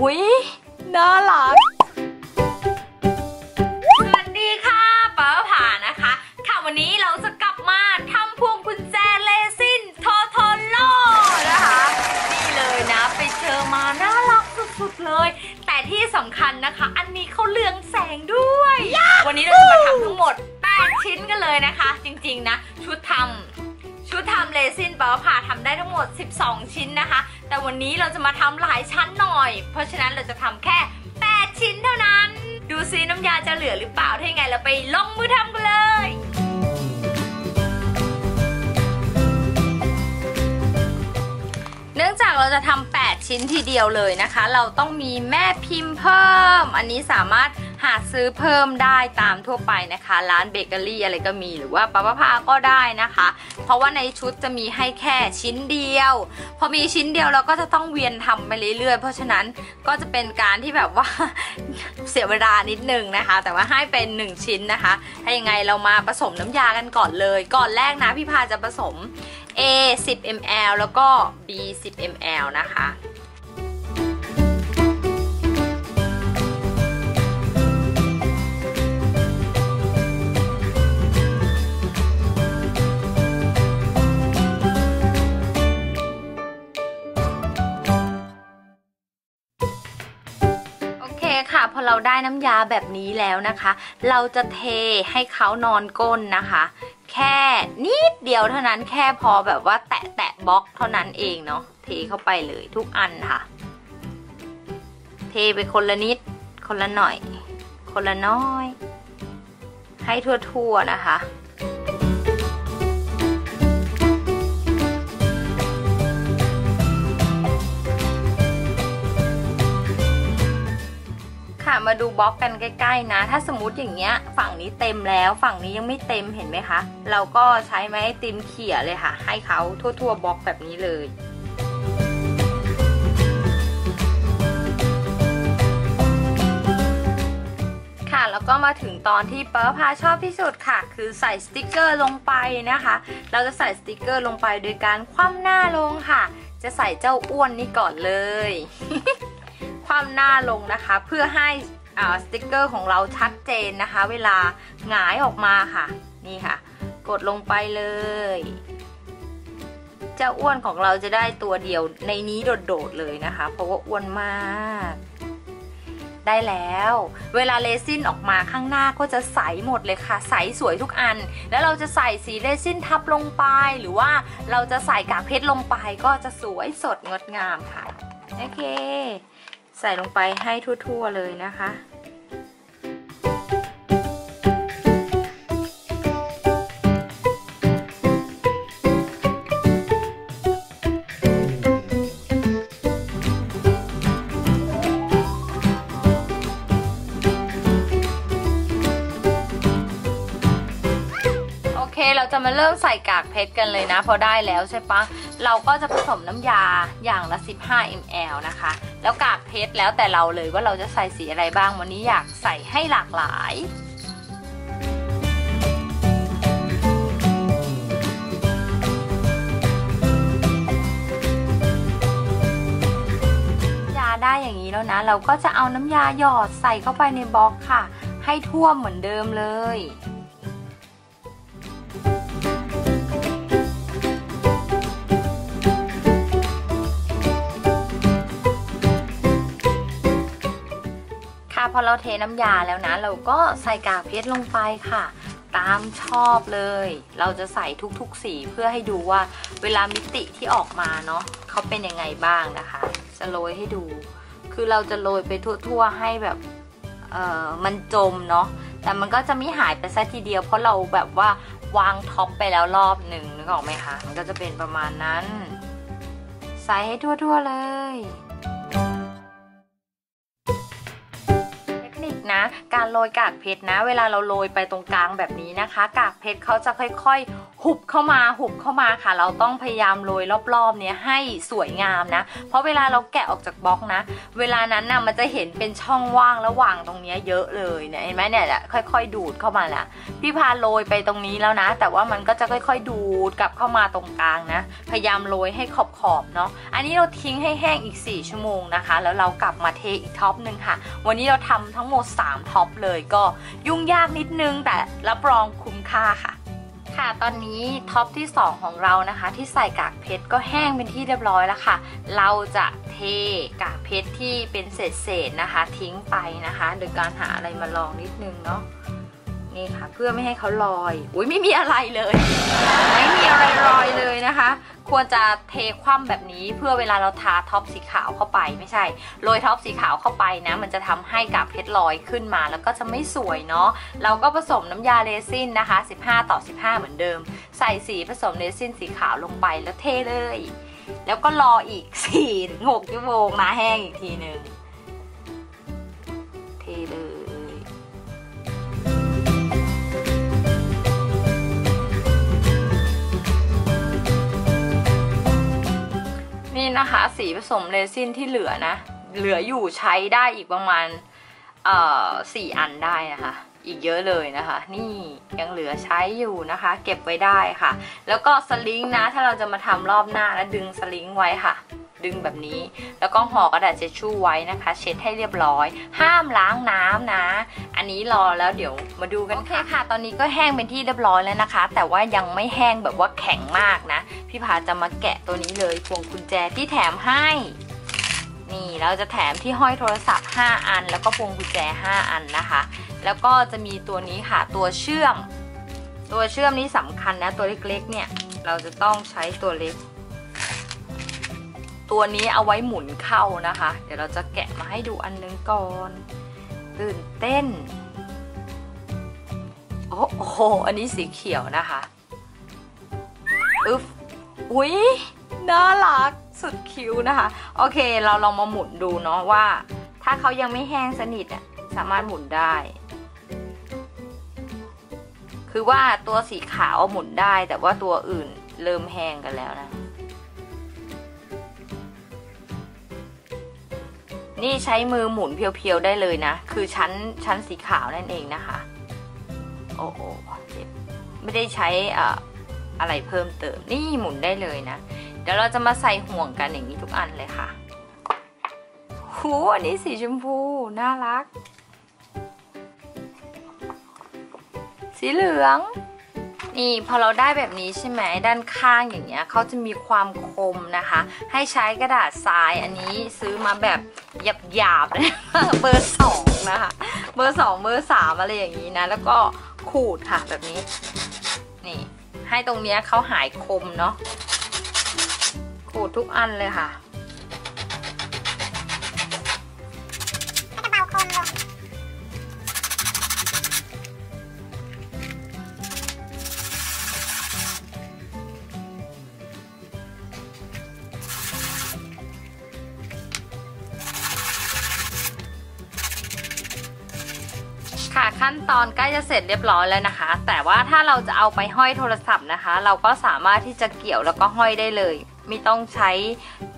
อุ๊ยน่ารักสวัสดีค่ะป้าผ่านะคะ ค่ะวันนี้เราจะกลับมาทำพวงกุญแจเลซินโทโทโลนะคะ นี่เลยนะ ไปเจอมาน่ารักสุดๆเลย แต่ที่สำคัญนะคะ อันนี้เขาเลืองแสงด้วย วันนี้เราจะมาทำทั้งหมด8ชิ้นกันเลยนะคะ จริงๆนะ ชุดทำ ชุดทำเลซินปาวผ่าทำได้ทั้งหมด 12 ชิ้นนะคะ แต่วันนี้เราจะมาทำหลายชั้นหน่อย เพราะฉะนั้นเราจะทำแค่ 8 ชิ้นเท่านั้น ดูซิน้ำยาจะเหลือหรือเปล่าถ้าอย่างไรเราไปลงมือทำกันเลยเนื่องจากเราจะทำ ชิ้นทีเดียวเลยนะคะ เราต้องมีแม่พิมพ์เพิ่ม อันนี้สามารถหาซื้อเพิ่มได้ตามทั่วไปนะคะ ร้านเบเกอรี่อะไรก็มีหรือว่าป้าป้าพาก็ได้นะคะ เพราะว่าในชุดจะมีให้แค่ชิ้นเดียว พอมีชิ้นเดียวเราก็จะต้องเวียนทำไปเรื่อยๆ เพราะฉะนั้นก็จะเป็นการที่แบบว่าเสียเวลานิดนึงนะคะ แต่ว่าให้เป็น 1 ชิ้นนะคะถ้ายังไงเรามาผสมน้ำยากันก่อนเลย ก่อนแรกนะพี่พาจะผสม A 10 ml แล้วก็ B 10 ml นะคะ เราได้น้ำยาแบบนี้แล้วนะคะ เราจะเทให้เขานอนก้นนะคะ แค่นิดเดียวเท่านั้นแค่พอแบบว่าแตะแตะบล็อกเท่านั้นเองเนาะเทเข้าไปเลยทุกอันค่ะ เทไปคนละนิด คนละหน่อย คนละน้อย ให้ทั่วๆนะคะ ค่ะ มาดูบล็อกกันใกล้ ๆ นะ ถ้าสมมติอย่างเงี้ย ฝั่งนี้เต็มแล้ว ฝั่งนี้ยังไม่เต็มเห็นไหมคะ เราก็ใช้ไม้ติมเขี่ยเลยค่ะ ให้เขาทั่วๆบล็อกแบบนี้เลยค่ะแล้วก็มาถึงตอนที่เปิ้ลพาชอบที่สุดค่ะ คือใส่สติกเกอร์ลงไปนะคะ เราจะใส่สติกเกอร์ลงไปโดยการคว่ำหน้าลงค่ะ จะใส่เจ้าอ้วนนี่ก่อนเลย คว่ำหน้าลงนะคะ เพื่อให้สติกเกอร์ของเราชัดเจนนะคะ เวลาหงายออกมาค่ะ นี่ค่ะ กดลงไปเลยเจ้าอ้วนของเราจะได้ตัวเดียวในนี้โดดๆเลยนะคะ เพราะว่าอ้วนมาก ได้แล้ว เวลาเลซินออกมาข้างหน้าก็จะใสหมดเลยค่ะ ใสสวยทุกอัน แล้วเราจะใส่สีเลซินทับลงไป หรือว่าเราจะใส่กากเพชรลงไปก็จะสวยสดงดงามค่ะ โอเค ใส่ลงไปให้ทั่วๆเลยนะคะ จะมาเริ่มใส่กากเพชรกันเลยนะ พอได้แล้วใช่ปะเราก็จะผสมน้ำยาอย่างละ 15 ml นะคะ แล้วกากเพชรแล้วแต่เราเลยว่าเราจะใส่สีอะไรบ้างวันนี้อยากใส่ให้หลากหลายยาได้อย่างนี้แล้วนะ เราก็จะเอาน้ำยาหยอดใส่เข้าไปในบล็อกค่ะ ให้ท่วมเหมือนเดิมเลย พอเราเทน้ำยาแล้วนะ เราก็ใส่กากเพชรลงไปค่ะ ตามชอบเลย เราจะใส่ทุกๆสีเพื่อให้ดูว่าเวลามิติที่ออกมาเนาะเขาเป็นยังไงบ้างนะคะ จะโรยให้ดู คือเราจะโรยไปทั่วๆให้แบบเออมันจมเนาะแต่มันก็จะไม่หายไปซะทีเดียว เพราะเราแบบว่าวางท็อปไปแล้วรอบหนึ่งนึกออกไหมคะมันก็จะเป็นประมาณนั้น ใส่ให้ทั่วๆเลย การโรยกากเพชรนะ เวลาเราโรยไปตรงกลางแบบนี้นะคะ กากเพชรเขาจะค่อยๆ หุบเข้ามาหุบเข้ามาค่ะ เราต้องพยายามโรยรอบๆเนี้ยให้สวยงามนะ เพราะเวลาเราแกะออกจากบล็อกนะ เวลานั้นน่ะมันจะเห็นเป็นช่องว่างระหว่างตรงเนี้ยเยอะเลยเนี่ยเห็นไหมเนี่ยแหละค่อยๆ ดูดเข้ามาละพี่พาโรยไปตรงนี้แล้วนะ แต่ว่ามันก็จะค่อย ๆ ดูดกลับเข้ามาตรงกลางนะ พยายามโรยให้ขอบๆเนาะอันนี้เราทิ้งให้แห้งอีก 4 ชั่วโมงนะคะ แล้วเรากลับมาเทอีกท็อปหนึ่งค่ะ วันนี้เราทำทั้งหมด 3ท็อปเลยก็ยุ่งยากนิดนึงแต่รับรองคุ้มค่าค่ะ ค่ะ ตอนนี้ท็อปที่ 2 ของเรานะคะ ที่ใส่กากเพชรก็แห้งเป็นที่เรียบร้อยแล้วค่ะ เราจะเทกากเพชรที่เป็นเศษๆนะคะ ทิ้งไปนะคะ โดยการหาอะไรมาลองนิดนึงเนาะ นี่ค่ะ เพื่อไม่ให้เขาลอย อุ้ยไม่มีอะไรเลย ไม่มีอะไรลอยเลยนะคะ ควรจะเทคว่ำแบบนี้เพื่อเวลาเราทาท็อปสีขาวเข้าไปไม่ใช่โรยท็อปสีขาวเข้าไปนะ มันจะทำให้กากเพชรลอยขึ้นมา แล้วก็จะไม่สวยเนาะเราก็ผสมน้ำยาเรซินนะคะ 15 ต่อ 15 เหมือนเดิม ใส่สีผสมเรซินสีขาวลงไปแล้วเทเลย แล้วก็รออีก4-6ชั่วโมงนะแห้งอีกทีหนึ่ง นี่นะคะ สีผสมเรซินที่เหลือนะ เหลืออยู่ใช้ได้อีกประมาณเอ่อสี่อันได้นะคะ อีกเยอะเลยนะคะ นี่ยังเหลือใช้อยู่นะคะ เก็บไว้ได้ค่ะ แล้วก็สลิงนะ ถ้าเราจะมาทำรอบหน้าแล้วดึงสลิงไว้ค่ะ ดึงแบบนี้ แล้วก็ห่อกระดาษเช็ดชู่ไว้นะคะ เช็ดให้เรียบร้อย ห้ามล้างน้ำนะ อันนี้รอแล้วเดี๋ยวมาดูกันค่ะค่ะ ตอนนี้ก็แห้งเป็นที่เรียบร้อยแล้วนะคะ แต่ว่ายังไม่แห้งแบบว่าแข็งมากนะ พี่พาจะมาแกะตัวนี้เลยพวงกุญแจที่แถมให้นี่เราจะแถมที่ห้อยโทรศัพท์ 5 อัน แล้วก็พวงกุญแจ 5 อันนะคะ แล้วก็จะมีตัวนี้ค่ะตัวเชื่อม ตัวเชื่อมนี้สำคัญนะตัวเล็กๆเนี่ยเราจะต้องใช้ตัวเล็ก ตัวนี้เอาไว้หมุนเข้านะคะ เดี๋ยวเราจะแกะมาให้ดูอันนึงก่อน ตื่นเต้น โอ้โห อันนี้สีเขียวนะคะ อึ๊บอุ๊ย น่ารัก สุดคิ้วนะคะ โอเค เราลองมาหมุนดูเนาะว่า ถ้าเขายังไม่แห้งสนิทอะ สามารถหมุนได้ คือว่าตัวสีขาวหมุนได้ แต่ว่าตัวอื่นเริ่มแห้งกันแล้วนะ นี่ใช้มือหมุนเพียวๆได้เลยนะ คือชั้นชั้นสีขาวนั่นเองนะคะ โอ้โหเจ็บไม่ได้ใช้อะอะไรเพิ่มเติม นี่หมุนได้เลยนะ เดี๋ยวเราจะมาใส่ห่วงกันอย่างนี้ทุกอันเลยค่ะหูอันนี้สีชมพู น่ารัก สีเหลือง นี่พอเราได้แบบนี้ใช่ไหมด้านข้างอย่างเงี้ยเขาจะมีความคมนะคะ ให้ใช้กระดาษทรายอันนี้ซื้อมาแบบหยาบๆเลยเบอร์สองนะคะเบอร์สองเบอร์สามอะไรอย่างนี้นะ แล้วก็ขูดค่ะแบบนี้ นี่ ให้ตรงเนี้ยเขาหายคมเนาะขูดทุกอันเลยค่ะกระ ขั้นตอนใกล้จะเสร็จเรียบร้อยแล้วนะคะ แต่ว่าถ้าเราจะเอาไปห้อยโทรศัพท์นะคะ เราก็สามารถที่จะเกี่ยวแล้วก็ห้อยได้เลย ไม่ต้องใช้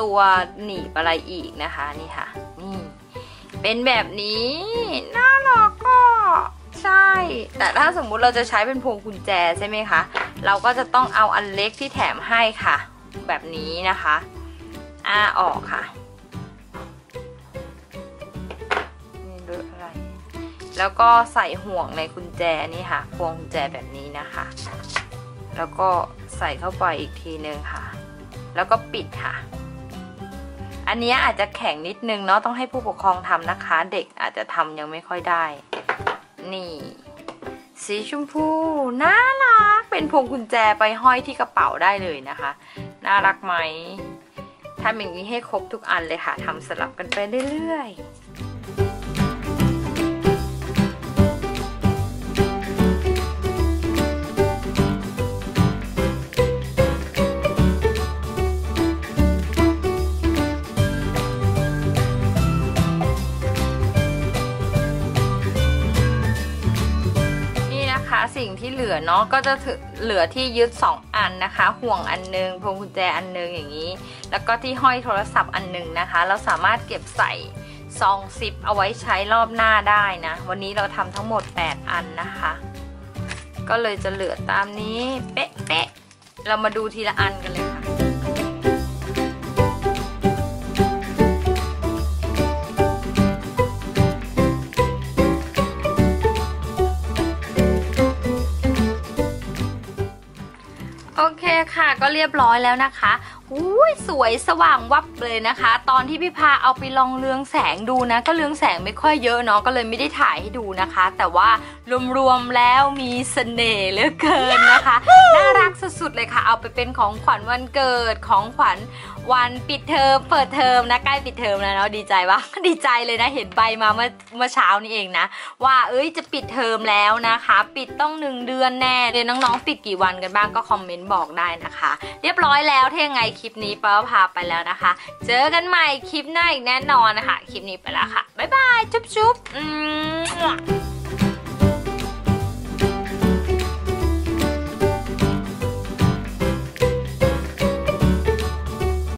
ตัวหนีบอะไรอีกนะคะนี่ค่ะ นี่ เป็นแบบนี้น่ารักก็ใช่ แต่ถ้าสมมุติเราจะใช้เป็นพวงกุญแจใช่ไหมคะ เราก็จะต้องเอาอันเล็กที่แถมให้ค่ะ แบบนี้นะคะอ้าออกค่ะ แล้วก็ใส่ห่วงในกุญแจนี่ค่ะ พวงกุญแจแบบนี้นะคะ แล้วก็ใส่เข้าไปอีกทีนึงค่ะ แล้วก็ปิดค่ะ อันนี้อาจจะแข็งนิดนึงเนาะ ต้องให้ผู้ปกครองทำนะคะ เด็กอาจจะทำยังไม่ค่อยได้ นี่ สีชมพู น่ารัก เป็นพวงกุญแจไปห้อยที่กระเป๋าได้เลยนะคะ น่ารักไหมทำอย่างนี้ให้ครบทุกอันเลยค่ะทำสลับกันไปเรื่อยๆ สีสิ่งที่เหลือเนาะก็จะถือเหลือที่ยึด 2 อันนะคะ ห่วงอันนึงพวงกุญแจอันนึงอย่างนี้ แล้วก็ที่ห้อยโทรศัพท์อันนึงนะคะ เราสามารถเก็บใส่ซองซิปเอาไว้ใช้รอบหน้าได้นะ วันนี้เราทำทั้งหมด 8 อันนะคะ ก็เลยจะเหลือตามนี้ เป๊ะๆเรามาดูทีละอันกันเลย ก็เรียบร้อยแล้วนะคะอุ้ยสวยสว่างวับเลยนะคะ ตอนที่พี่พาเอาไปลองเลืองแสงดูนะ ก็เลืองแสงไม่ค่อยเยอะเนาะก็เลยไม่ได้ถ่ายให้ดูนะคะ แต่ว่ารวมๆแล้วมีเสน่ห์เหลือเกินนะคะ น่ารักสุดๆเลยค่ะ เอาไปเป็นของขวัญวันเกิดของขวัญ วันปิดเทอมเปิดเทอมนะใกล้ปิดเทอมแล้วเนาะดีใจปะดีใจเลยนะเห็นใบมาเมื่อเมื่อเช้านี้เองนะ ว่าเอ้ยจะปิดเทอมแล้วนะคะ ปิดต้องหนึ่งเดือนแน่เรียนน้องๆปิดกี่วันกันบ้างก็คอมเมนต์บอกได้นะคะ เรียบร้อยแล้วถ้ายังไงคลิปนี้ป้าพาไปแล้วนะคะ เจอกันใหม่คลิปหน้าอีกแน่นอนนะคะคลิปนี้ไปแล้วค่ะบ๊ายบายจุ๊บๆอืม